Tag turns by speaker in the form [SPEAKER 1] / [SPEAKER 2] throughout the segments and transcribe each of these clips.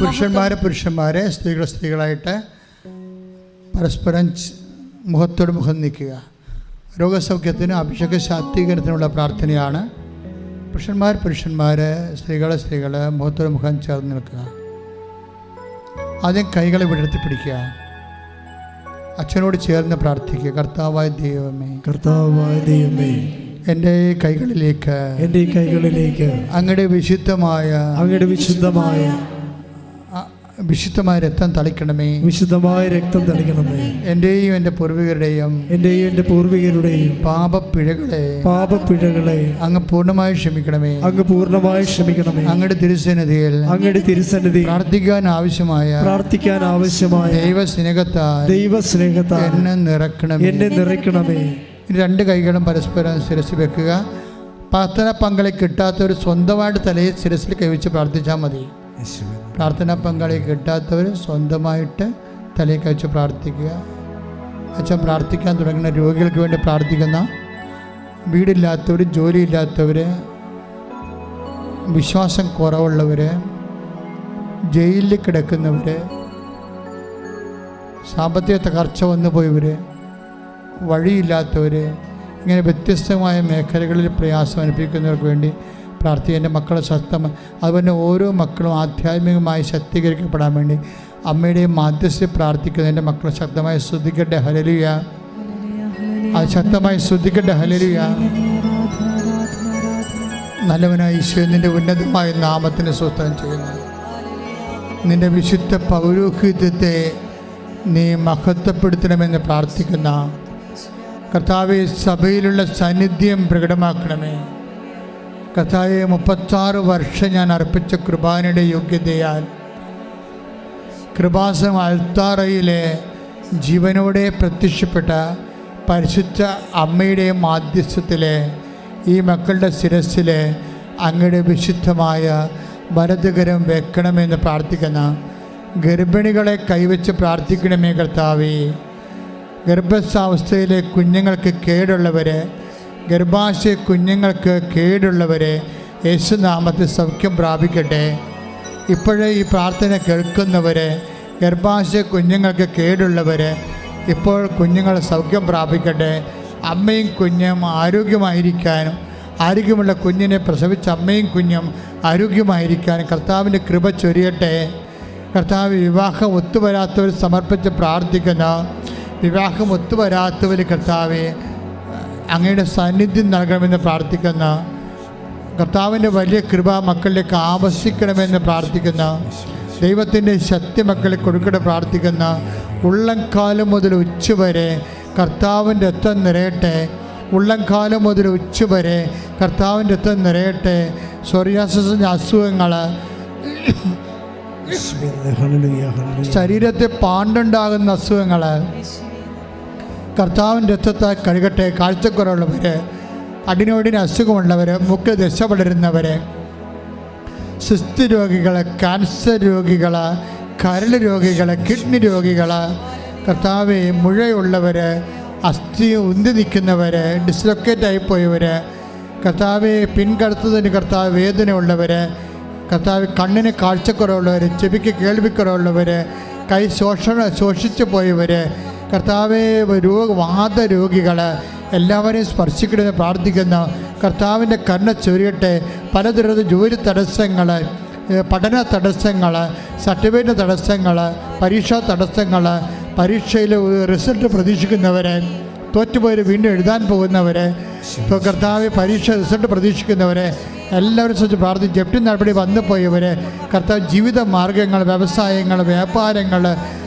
[SPEAKER 1] പുരുഷന്മാരെ പുരുഷന്മാരെ സ്ത്രീകൾ സ്ത്രീകളായിട്ട് പരസ്പരം മുഖത്തോട് മുഖം നിൽക്കുക രോഗസൗഖ്യത്തിനും അഭിഷേക ശാക്തീകരണത്തിനുള്ള പ്രാർത്ഥനയാണ് പുരുഷന്മാർ പുരുഷന്മാർ സ്ത്രീകൾ സ്ത്രീകൾ മുഖത്തൊരു മുഖം ചേർന്ന് നിൽക്കുക. ആദ്യം കൈകളെ വിടർത്തി പിടിക്കുക. അച്ഛനോട് ചേർന്ന് പ്രാർത്ഥിക്കുക. കർത്താവായ ദൈവമേ
[SPEAKER 2] കർത്താവായ ദൈവമേ
[SPEAKER 1] എന്റെ കൈകളിലേക്ക്
[SPEAKER 2] എന്റെ കൈകളിലേക്ക്
[SPEAKER 1] അങ്ങയുടെ വിശുദ്ധമായ
[SPEAKER 2] അങ്ങയുടെ വിശുദ്ധമായ
[SPEAKER 1] വിശുദ്ധമായ രക്തം തളിക്കണമേ.
[SPEAKER 2] വിശുദ്ധമായ രക്തം തളിക്കണമേ.
[SPEAKER 1] എന്റെയും എന്റെ പൂർവികരുടെയും
[SPEAKER 2] എന്റെയും എന്റെ പൂർവികരുടെയും
[SPEAKER 1] പാപപ്പിഴകളെ
[SPEAKER 2] പാപപ്പിഴകളെ
[SPEAKER 1] അങ്ങ് പൂർണമായി ക്ഷമിക്കണമേ.
[SPEAKER 2] അങ്ങ് പൂർണമായി ക്ഷമിക്കണമേ.
[SPEAKER 1] അങ്ങയുടെ തിരുസന്നിധിയിൽ
[SPEAKER 2] അങ്ങയുടെ തിരുസന്നിധി
[SPEAKER 1] പ്രാർത്ഥിക്കാൻ ആവശ്യമായ
[SPEAKER 2] പ്രാർത്ഥിക്കാൻ ആവശ്യമായ
[SPEAKER 1] ദൈവ സ്നേഹത്താൽ
[SPEAKER 2] ദൈവസ്നേഹത്താൽ
[SPEAKER 1] എന്നെ നിറക്കണമേ
[SPEAKER 2] എന്നെ നിറയ്ക്കണമേ.
[SPEAKER 1] രണ്ട് കൈകളും പരസ്പരം ശിരസ് വെക്കുക. പ്രാർത്ഥന പങ്കളെ കിട്ടാത്തവർ സ്വന്തമായിട്ട് തലയിൽ ശിരസിൽ കൈവച്ച് പ്രാർത്ഥിച്ചാൽ മതി. പ്രാർത്ഥന പങ്കാളി കിട്ടാത്തവർ സ്വന്തമായിട്ട് തലയിൽ വെച്ച് പ്രാർത്ഥിക്കുക. അച്ഛൻ പ്രാർത്ഥിക്കാൻ തുടങ്ങുന്ന രോഗികൾക്ക് വേണ്ടി പ്രാർത്ഥിക്കുന്ന വീടില്ലാത്തവർ ജോലിയില്ലാത്തവർ വിശ്വാസം കുറവുള്ളവർ ജയിലിൽ കിടക്കുന്നവർ സാമ്പത്തിക തകർച്ച വന്നു പോയവർ വഴിയില്ലാത്തവർ ഇങ്ങനെ വ്യത്യസ്തമായ മേഖലകളിൽ പ്രയാസം അനുഭവിക്കുന്നവർക്ക് വേണ്ടി പ്രാർത്ഥിക്കുക എന്റെ മക്കളെ ശക്തമായി അതുപോലെ ഓരോ മക്കളും ആധ്യാത്മികമായി ശക്തീകരിക്കപ്പെടാൻ വേണ്ടി അമ്മയുടെയും മാധ്യസ്ഥ പ്രാർത്ഥിക്കുന്ന എന്റെ മക്കളെ ശക്തമായി ശ്രദ്ധിക്കട്ടെ ഹലലിയ അത് ശക്തമായി ശ്രദ്ധിക്കട്ടെ ഹലലിയ നല്ലവനായ ഈശോ നിന്റെ ഉന്നതമായ നാമത്തിന് സ്വസ്ഥം ചെയ്യുന്നു. നിന്റെ വിശുദ്ധ പൗരോഹിത്യത്തെ നീ മഹത്വപ്പെടുത്തണമെന്ന് പ്രാർത്ഥിക്കുന്ന കർത്താവ് സഭയിലുള്ള സാന്നിധ്യം പ്രകടമാക്കണമേ. കർത്താവെ മുപ്പത്താറ് വർഷം ഞാൻ അർപ്പിച്ച കൃപാനയുടെ യോഗ്യതയാൽ കൃപാസം അൽത്താറയിലെ ജീവനോടെ പ്രത്യക്ഷപ്പെട്ട പരിശുദ്ധ അമ്മയുടെ മാധ്യസ്ഥത്തിലെ ഈ മക്കളുടെ ശിരസിലെ അങ്ങയുടെ വിശുദ്ധമായ വലതുകരം വെക്കണമെന്ന് പ്രാർത്ഥിക്കുന്ന ഗർഭിണികളെ കൈവച്ച് പ്രാർത്ഥിക്കണമേ കർത്താവേ. ഗർഭസ്ഥാവസ്ഥയിലെ കുഞ്ഞുങ്ങൾക്ക് കേടുള്ളവരെ ഗർഭാശയ കുഞ്ഞുങ്ങൾക്ക് കേടുള്ളവരെ യേശുനാമത്തിൽ സൗഖ്യം പ്രാപിക്കട്ടെ. ഇപ്പോഴേ ഈ പ്രാർത്ഥന കേൾക്കുന്നവരെ ഗർഭാശയ കുഞ്ഞുങ്ങൾക്ക് കേടുള്ളവരെ ഇപ്പോൾ കുഞ്ഞുങ്ങൾ സൗഖ്യം പ്രാപിക്കട്ടെ. അമ്മയും കുഞ്ഞും ആരോഗ്യമായിരിക്കാനും ആരോഗ്യമുള്ള കുഞ്ഞിനെ പ്രസവിച്ച അമ്മയും കുഞ്ഞും ആരോഗ്യമായിരിക്കാനും കർത്താവിന്റെ കൃപ ചൊരിയട്ടെ. കർത്താവ് വിവാഹം ഒത്തുവരാത്തവർ സമർപ്പിച്ച് പ്രാർത്ഥിക്കുന്ന. വിവാഹം ഒത്തുവരാത്തവർ കർത്താവെ അങ്ങയുടെ സാന്നിധ്യം നൽകണമെന്ന് പ്രാർത്ഥിക്കുന്ന കർത്താവിന്റെ വലിയ കൃപ മക്കളിലേക്ക് ആവശ്യിക്കണമെന്ന് പ്രാർത്ഥിക്കുന്ന ദൈവത്തിന്റെ ശക്തി മക്കളെ കൊടുക്കട്ടെ പ്രാർത്ഥിക്കുന്ന ഉള്ളംകാലം മുതൽ ഉച്ചവരെ കർത്താവിന്റെ രക്തം നിറയട്ടെ. ഉള്ളംകാലം മുതൽ ഉച്ചവരെ കർത്താവിന്റെ രക്തം നിറയട്ടെ. സോറിയാസിന്റെ അസുഖങ്ങൾ ശരീരത്തെ പാണ്ടുണ്ടാകുന്ന അസുഖങ്ങൾ കർത്താവിന്റെ രക്തത്താൽ കഴുകട്ടെ കാഴ്ചക്കുറവുള്ളവർ അടിനോടിന് അസുഖമുള്ളവർ മുക്ക് ദശ പടരുന്നവർ സിസ്ത് രോഗികൾ ക്യാൻസർ രോഗികൾ കരൾ രോഗികൾ കിഡ്നി രോഗികൾ കർത്താവ് മുഴയുള്ളവർ അസ്ഥി ഉന്തി നിൽക്കുന്നവർ ഡിസ്ലൊക്കേറ്റ് ആയിപ്പോയവർ കർത്താവ് പിൻകടത്തതിന് കർത്താവ് വേദനയുള്ളവർ കർത്താവ് കണ്ണിന് കാഴ്ചക്കുറവുള്ളവർ ചെവിക്ക് കേൾവിക്കുറവുള്ളവർ കൈ ശോഷണ ശോഷിച്ചു പോയവർ കർത്താവെ രോഗ വാദ രോഗികൾ എല്ലാവരെയും സ്പർശിക്കണമെന്ന് പ്രാർത്ഥിക്കുന്ന. കർത്താവിന്റെ കരുണ ചൊരിയട്ടെ. പലതരത്തിൽ ജോലി തടസ്സങ്ങൾ പഠന തടസ്സങ്ങൾ സർട്ടിഫിക്കറ്റ് തടസ്സങ്ങൾ പരീക്ഷാ തടസ്സങ്ങൾ പരീക്ഷയിൽ റിസൾട്ട് പ്രതീക്ഷിക്കുന്നവരെ തോറ്റുപോയി വീണ്ടും എഴുതാൻ പോകുന്നവരെ കർത്താവ് പരീക്ഷ റിസൾട്ട് പ്രതീക്ഷിക്കുന്നവരെ എല്ലാവരും ശ്രദ്ധിച്ച് പ്രാർത്ഥിച്ച് ജപ്തി നടപടി വന്നു പോയവരെ കർത്താവ് ജീവിത മാർഗങ്ങൾ വ്യവസായങ്ങൾ വ്യാപാരങ്ങൾ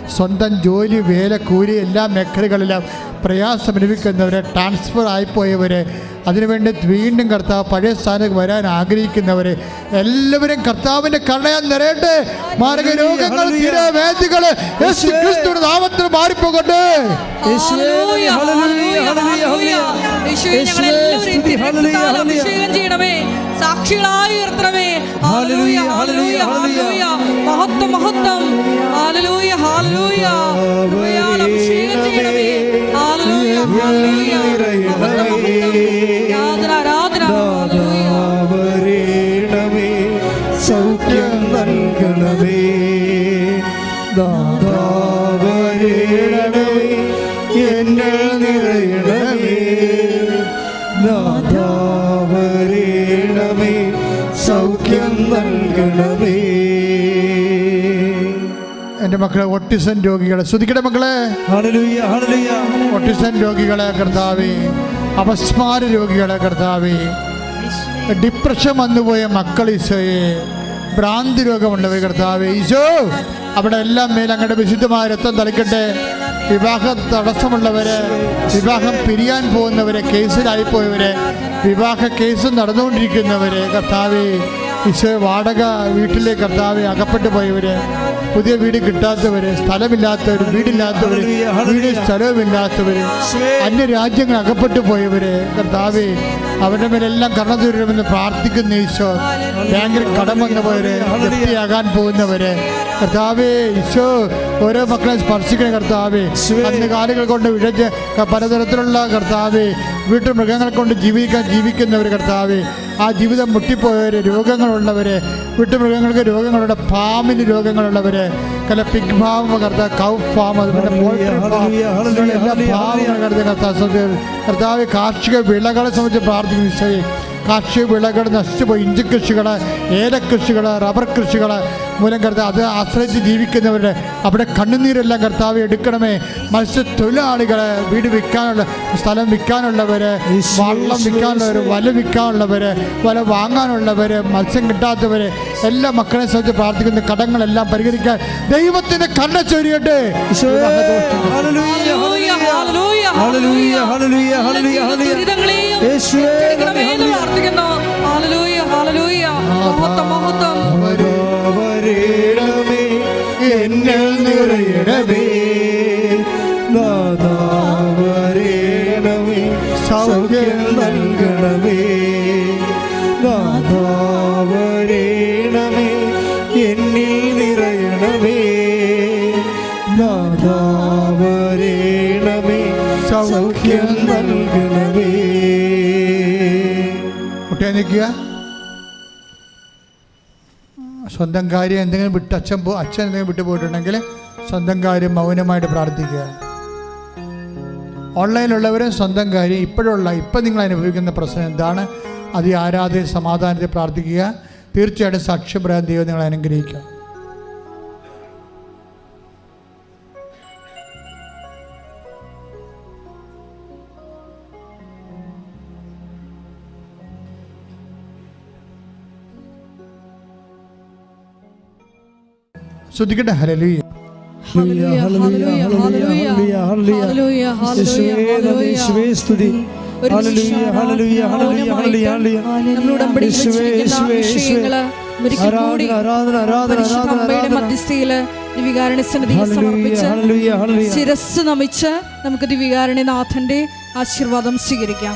[SPEAKER 1] സ്വന്തം ജോലി വേല കൂലി എല്ലാ മേഖലകളിലും പ്രയാസം അനുഭവിക്കുന്നവരെ ട്രാൻസ്ഫർ ആയിപ്പോയവരെ അതിനുവേണ്ടി വീണ്ടും കർത്താവ് പഴയ സ്ഥാനത്ത് വരാൻ ആഗ്രഹിക്കുന്നവർ എല്ലാവരും കർത്താവിന്റെ കണ്ണയാൻ നിറയട്ടെ മാർഗരോഗങ്ങൾ വേദികൾ നാമത്തിൽ മാറിപ്പോകട്ടെ.
[SPEAKER 3] ചെയ്യണമേ. സാക്ഷികളായി ഉയർത്തണമേ ഹല്ലേലൂയ, ഹല്ലേലൂയ, ഹല്ലേലൂയ. മഹത്വം മഹത്വം ഹല്ലേലൂയ. കൃപയാൽ അഭിഷേകം ചെയ്യണമേ ഹല്ലേലൂയ, ഹാലലൂയ മഹത്വം, മഹത്വം.
[SPEAKER 1] എന്റെ മക്കളെ ഒട്ടിസൻ രോഗികളെ. ശ്രുതിക്കട്ടെ മക്കളെ. ഒട്ടിസൺ രോഗികളെ കർത്താവേ. അപസ്മാര രോഗികളെ കർത്താവേ. ഡിപ്രഷൻ വന്നുപോയ മക്കൾ ഈശോയെ. ഭ്രാന്തി രോഗമുള്ളവർ കർത്താവേ. ഈശോ അവിടെ എല്ലാം മേൽ അങ്ങയുടെ വിശുദ്ധമായ രക്തം തളിക്കട്ടെ. വിവാഹ തടസ്സമുള്ളവര് വിവാഹം പിരിയാൻ പോകുന്നവരെ കേസിലായി പോയവര് വിവാഹ കേസ് നടന്നുകൊണ്ടിരിക്കുന്നവര് കർത്താവേ. ഈശോ വാടക വീട്ടിലെ കർത്താവെ അകപ്പെട്ടു പോയവര് പുതിയ വീട് കിട്ടാത്തവര് സ്ഥലമില്ലാത്തവര് വീടില്ലാത്തവര് വീട് സ്ഥലവുമില്ലാത്തവര് അന്യ രാജ്യങ്ങൾ അകപ്പെട്ടു പോയവര് കർത്താവെ അവരുടെ മേലെല്ലാം കർണ തരുമെന്ന് പ്രാർത്ഥിക്കുന്ന ഈശോ ബാങ്കിൽ കടം വന്നവര് പോയവര് വൃത്തിയാകാൻ പോകുന്നവര്. കർത്താവേ ഈശോ ഓരോ മക്കളെ സ്പർശിക്കണ കർത്താവേ അന്ന് കാലുകൾ കൊണ്ട് വിഴച്ച് ക- പലതരത്തിലുള്ള കർത്താവേ വീട്ടു മൃഗങ്ങളെ കൊണ്ട് ജീവിക്കാൻ ജീവിക്കുന്നവർ കർത്താവെ ആ ജീവിതം മുട്ടിപ്പോയവര് രോഗങ്ങളുള്ളവര് വിട്ടുമൃഗങ്ങൾക്ക് രോഗങ്ങളുള്ള ഫാമിന് രോഗങ്ങളുള്ളവര് കല പിഗ് ഫാം കർത്താവ് കൗ ഫാം അതുപോലെ പോൾട്രി ഫാം എല്ലാ ഫാമുകൾ കർത്താവ് കർത്താവ് കർത്താവ് കാർഷിക വിളകളെ സംബന്ധിച്ച് പ്രാർത്ഥിക്കുന്നു കാർഷിക വിളകൾ നശിച്ചുപോയി ഇഞ്ചി കൃഷികൾ ഏലക്കൃഷികൾ റബ്ബർ കൃഷികൾ മൂലം കർത്താവ് അത് ആശ്രയിച്ച് ജീവിക്കുന്നവരുടെ അവിടെ കണ്ണുനീരെല്ലാം കർത്താവ് എടുക്കണമേ. മത്സ്യത്തൊഴിലാളികളെ വീട് വിൽക്കാനുള്ള സ്ഥലം വിൽക്കാനുള്ളവർ വള്ളം വിൽക്കാനുള്ളവർ വല വിൽക്കാനുള്ളവർ വല വാങ്ങാനുള്ളവർ മത്സ്യം കിട്ടാത്തവർ എല്ലാ മക്കളെ സംബന്ധിച്ച് പ്രാർത്ഥിക്കുന്ന കടങ്ങളെല്ലാം പരിഹരിക്കാൻ ദൈവത്തിന്റെ കണ്ണ ചൊരിയട്ടെ.
[SPEAKER 2] ഈശോയെ,
[SPEAKER 1] കുട്ടിയെ നിൽക്കുക. സ്വന്തം കാര്യം എന്തെങ്കിലും വിട്ട് അച്ഛൻ പോ അച്ഛൻ എന്തെങ്കിലും വിട്ടു പോയിട്ടുണ്ടെങ്കിൽ സ്വന്തം കാര്യം മൗനമായിട്ട് പ്രാർത്ഥിക്കുക. ഓൺലൈനിലുള്ളവരും സ്വന്തം കാര്യം ഇപ്പോഴുള്ള ഇപ്പം നിങ്ങൾ അനുഭവിക്കുന്ന പ്രശ്നം എന്താണ്? അത് ആരാധന സമാധാനത്തെ പ്രാർത്ഥിക്കുക. തീർച്ചയായിട്ടും സാക്ഷ്യപ്രാന്തിയോ നിങ്ങൾ അനുഗ്രഹിക്കുക
[SPEAKER 3] അമ്മയുടെ
[SPEAKER 2] ആരാധന.
[SPEAKER 3] മധ്യസ്ഥയിൽ ദിവികാരണി സന്നിധിയിൽ
[SPEAKER 2] ഹല്ലേലൂയ
[SPEAKER 3] സമർപ്പിച്ച്
[SPEAKER 2] ഹല്ലേലൂയ ഹല്ലേലൂയ
[SPEAKER 3] ശിരസ് നമിച്ച് നമുക്ക് ദിവികാരണിനാഥന്റെ ആശീർവാദം സ്വീകരിക്കാം.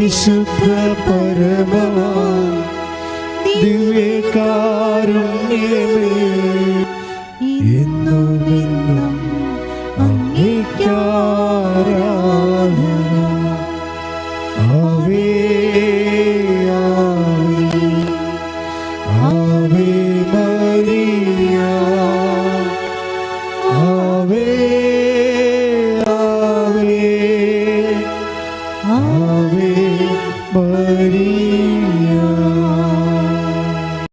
[SPEAKER 2] പരിശുദ്ധ പരമ ദിവ്യകാരുണ്യമേ.